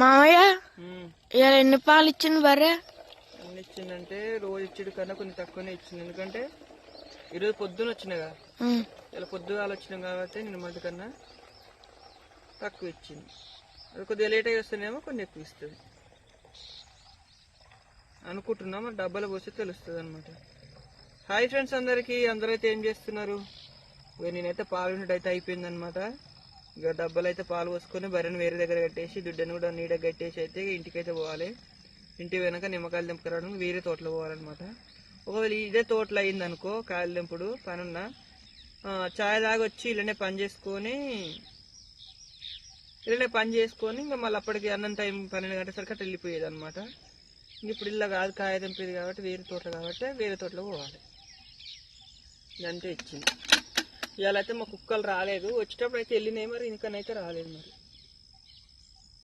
మామయ్య. ఇలా ఎన్ని పాలు ఇచ్చింది బర్రె? ఎన్ని ఇచ్చిందంటే రోజు ఇచ్చేది కన్నా కొన్ని తక్కువనే ఇచ్చింది ఎందుకంటే ఈరోజు పొద్దున వచ్చినాగా. ఇలా పొద్దుగాల వచ్చినాం కాబట్టి నిన్న మధ్య కన్నా తక్కువ ఇచ్చింది. అది కొద్దిగా లేట్ అయ్యి వస్తేనేమో కొన్ని ఎక్కువ ఇస్తుంది. అనుకుంటున్నాం మరి డబ్బాలు పోస్తే తెలుస్తుంది అనమాట హాయ్ ఫ్రెండ్స్ అందరికీ అందరూ అయితే ఏం చేస్తున్నారు? నేనైతే పాలు అయితే అయిపోయింది అనమాట ఇక డబ్బాలు అయితే పాలు పోసుకొని బర్రెని వేరే దగ్గర కట్టేసి దుడ్డని కూడా నీడ కట్టేసి అయితే ఇంటికి అయితే పోవాలి. ఇంటి వెనక నిమ్మకాయలు దింపుకురావడానికి వేరే తోటలో పోవాలన్నమాట. ఒకవేళ ఇదే తోటలో అయిందనుకో కాయలు దింపుడు పనున్న చాయ్ దాగా వచ్చి ఇలానే పని చేసుకొని ఇలానే పని చేసుకొని ఇంకా మళ్ళీ అప్పటికి అన్నం టైం పన్నెండు గంటల సరికి అట్లా వెళ్ళిపోయేది అనమాట ఇప్పుడు ఇలా కాదు కాయ తెంపేది కాబట్టి వేరే తోటలో కాబట్టి వేరే తోటలో పోవాలి. ఇదంతే ఇచ్చింది. ఇవాళ అయితే మా కుక్కలు రాలేదు. వచ్చేటప్పుడు అయితే వెళ్ళినాయి మరి ఇంకనైతే రాలేదు మరి.